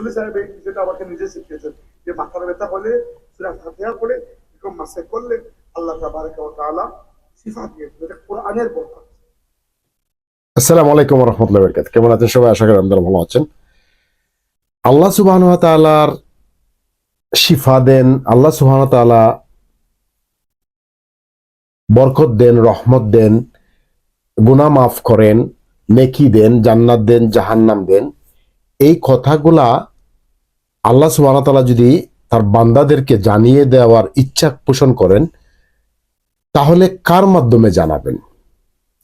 মুসল্লি সাহেব বিষয়টা আমাকে নিজে শিখিয়েছেন, যে মাথার ব্যথা হলে, সুরা ফাতিহা পড়ে, এরকম মাসে করলে আল্লাহ তাবারাকা ওয়া তাআলা শিফা দিয়ে এটা কোরআনের বরকত। আসসালামু আলাইকুম কেমন আছেন সবাই? আশা করি আপনারা ভালো আছেন। আল্লাহ সুবাহ তাআলার শিফা দেন, আল্লাহ সুবাহ তাআলা বরকত দেন, রহমত দেন, গুনাহ মাফ করেন, নেকি দেন, জান্নাত দেন, জাহান্নাম দেন। এই কথাগুলা আল্লাহ সুবাহ তাআলা যদি তার বান্দাদেরকে জানিয়ে দেওয়ার ইচ্ছা পোষণ করেন, তাহলে কার মাধ্যমে জানাবেন?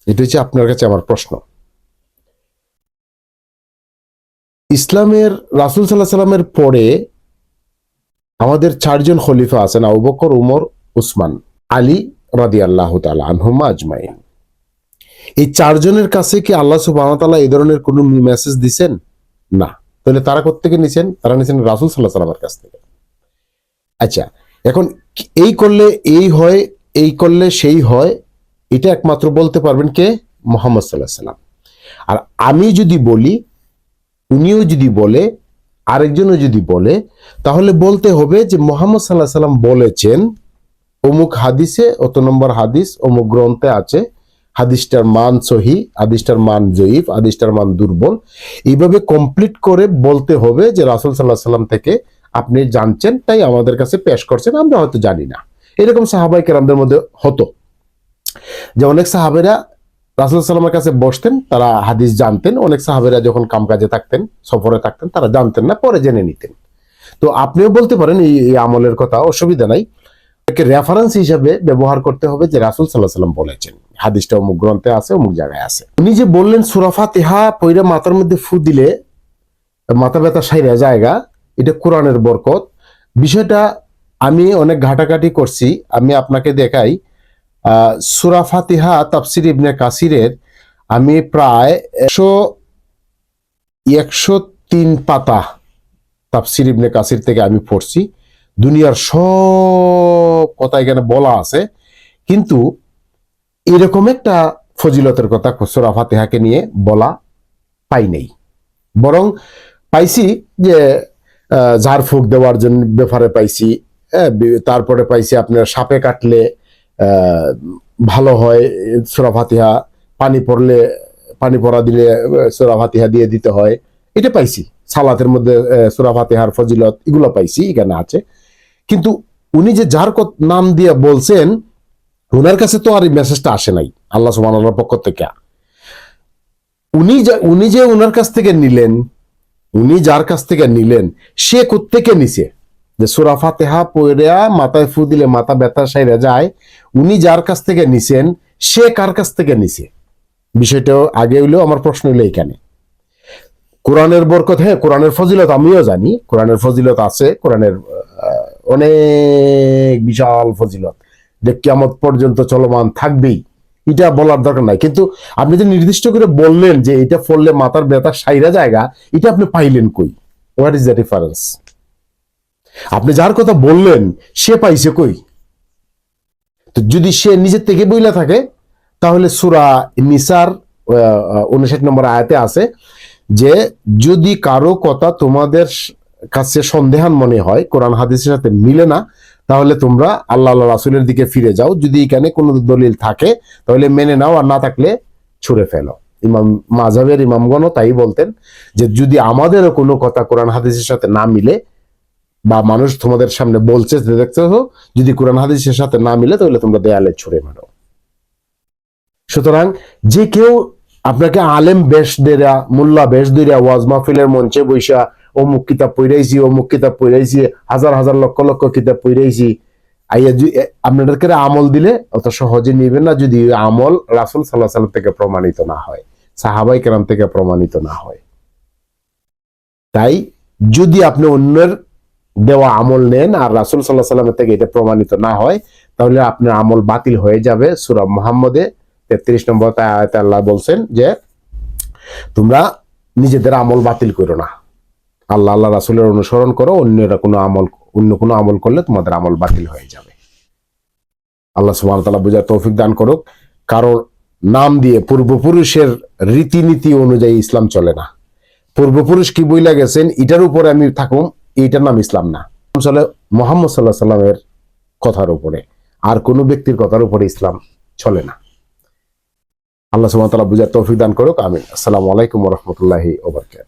এটা হচ্ছে আপনার কাছে আমার প্রশ্ন। ইসলামের, রাসুল সাল্লাহ সাল্লামের পরে আমাদের চারজন খলিফা আছেন, আবু বকর, উমর, উসমান, আলী রাদি আল্লাহ তালা আনহুমা আজমাইন। এই চারজনের কাছে কি আল্লাহ সুবাহ তাআলা এই ধরনের কোনো মেসেজ দিছেন? না। তাহলে তারা কোথেকে নিছেন? তারা নিছেন রাসুল সাল্লাহ সাল্লামের কাছ থেকে। আচ্ছা এখন এই করলে এই হয়, এই করলে সেই হয়, এটা একমাত্র বলতে পারবেন কে? মোহাম্মদ সাল্লাহ সাল্লাম আর আমি যদি বলি, উনিও যদি বলে, আরেকজনও যদি বলে, তাহলে বলতে হবে যে মোহাম্মদ সাল্লাহ সাল্লাম বলেছেন, অমুক হাদিসে, অত নম্বর হাদিস, অমুক গ্রন্থে আছে হাদিসটার মান সহি, হাদিসটার মান জয়ীফ, হাদিসটার মান দুর্বল। এইভাবে কমপ্লিট করে বলতে হবে যে রাসুল সাল্লাহ সাল্লাম থেকে আপনি জানছেন, তাই আমাদের কাছে পেশ করছেন, আমরা হয়তো জানি না। এরকম সাহাবাই কেরামদের মধ্যে হতো। যে অনেক সাহাবেরা রাসুল সাল্লামের কাছে বসতেন, তারা হাদিস জানতেন। অনেক সাহাবেরা যখন কামকাজে থাকতেন, সফরে থাকতেন, তারা জানতেন না, পরে জেনে নিতেন। তো আপনিও বলতে পারেন, এই এই আমলের কথা অসুবিধা নাই। রেফারেন্স হিসাবে ব্যবহার করতে হবে যে রাসুল সাল্লাহ সাল্লাম বলেছেন। হাদিসটা অমুক গ্রন্থে আছে অমুক জায়গায় আছে। উনি যে বললেন সুরাফা তেহা পইরা মাথার মধ্যে ফু দিলে মাথা ব্যথা সাইরা জায়গা এটা কোরআনের বরকত। বিষয়টা আমি অনেক ঘাটাঘাটি করছি আমি আপনাকে দেখাই। আহ, সুরা ফাতিহা তাফসির ইবনে কাসিরের আমি প্রায় একশো একশো তিন পাতা তাফসির ইবনে কাসির থেকে আমি পড়ছি। দুনিয়ার সব কথা এখানে বলা আছে। কিন্তু এরকম একটা ফজিলতের কথা সুরা ফাতিহাকে নিয়ে বলা পাই নেই। বরং পাইছি যে ঝাড়ফুঁক দেওয়ার জন্য ব্যাপারে পাইছি তারপরে পাইছি আপনার সাপে কাটলে ভালো হয় সোরা ফাতিহা পানি পড়লে পানি পড়া দিলে সোরা ফাতিহা দিয়ে দিতে হয়। এটা পাইছি। সালাতের মধ্যে আহ, সোরা ফাতিহার ফজিলত এগুলো পাইছি এখানে আছে। কিন্তু উনি যে যার নাম দিয়ে বলছেন ওনার কাছে তো আর এই মেসেজটা আসে নাই, আল্লাহ সুবহানাহুর পক্ষ থেকে। উনি যা- উনি যে ওনার কাছ থেকে নিলেন, উনি যার কাছ থেকে নিলেন, সে কোত্থেকে নিছে? যে সুরা ফাতেহা পড়া মাথায় ফু দিলে মাথা ব্যথা সাইরা যায়, উনি যার কাছ থেকে নিছেন, সে কার কাছ থেকে নিছে? বিষয়টা আগে হইলেও আমার প্রশ্ন হইল এখানে কোরআনের বরকত হ্যাঁ কোরআনের ফজিলত আমিও জানি, কোরআনের ফজিলত আছে, কোরআনের অনেক বিশাল ফজিলত। যে কিয়ামত পর্যন্ত চলমান থাকবেই। এটা বলার দরকার নাই। কিন্তু আপনি যে নির্দিষ্ট করে বললেন যে এটা পড়লে মাথার ব্যথা সাইরা জায়গা, এটা আপনি পাইলেন কই? হোয়াট ইজ দ্য ডিফারেন্স আপনি যার কথা বললেন, সে পাইছে কই? তো যদি সে নিজের থেকে বইলা থাকে, তাহলে সুরা নিসার উনষাট নম্বর আয়াতে আছে যে, যদি কারও কথা তোমাদের কাছে সন্দেহান মনে হয়, কোরআন হাদিসের সাথে মিলে না, তাহলে তোমরা আল্লাহ আল্লাহ রাসুলের দিকে ফিরে যাও। যদি এখানে কোনো দলিল থাকে, তাহলে মেনে নাও, আর না থাকলে ছুঁড়ে ফেলো। ইমাম মাঝাবের ইমামগণও তাই বলতেন যে, যদি আমাদেরও কোনো কথা কোরআন হাদিসের সাথে না মিলে, বা মানুষ তোমাদের সামনে বলছে দেখতে যদি কোরআন হাদিসের সাথে না মিলে, তাহলে তোমরা দেয়ালে ছুঁড়ে মারো। সুতরাং যে কেউ আপনাকে আলেম বেশ দেরা মোল্লা বেশ দেরা ওয়াজ মাহফিলের মঞ্চে বৈশা অমুক কিতাব পড়াইছি অমুক কিতাব পড়াইছি হাজার হাজার লক্ষ লক্ষ কিতাব পড়াইছি আইয়া আপনাদেরকে আমল দিলে অত সহজে নিবেন না, যদি আমল রাসুল সাল্লাহ সাল্লাম থেকে প্রমাণিত না হয়, সাহাবাই কেরাম থেকে প্রমাণিত না হয়। তাই যদি আপনি অন্যের দেওয়া আমল নেন আর রাসুল সাল্লাহ সাল্লামের থেকে এটা প্রমাণিত না হয়, তাহলে আপনার আমল বাতিল হয়ে যাবে। সুরা মোহাম্মদে তেত্রিশ নম্বর আল্লাহ বলছেন যে, তোমরা নিজেদের আমল বাতিল করো না। আল্লাহ আল্লাহ রাসুলের অনুসরণ করো, অন্যরা কোনো আমল অন্য কোনো আমল করলে তোমাদের আমল বাতিল হয়ে যাবে। আল্লাহ সুবহানাহু ওয়া তাআলা বুঝার তৌফিক দান করুক। কারও নাম দিয়ে পূর্বপুরুষের রীতিনীতি অনুযায়ী ইসলাম চলে না। পূর্বপুরুষ কি বইলা গেছেন, এটার উপরে আমি থাকুম, এইটার নাম ইসলাম না। আসলে মোহাম্মদ সাল্লাহ সাল্লামের কথার উপরে। আর কোনো ব্যক্তির কথার উপরে ইসলাম চলে না। আল্লাহ সুবহানাহু ওয়া তাআলা বুঝার তৌফিক দান করুক, আমিন। আসসালামু আলাইকুম রাহমাতুল্লাহি ওয়া বারাকাতুহু।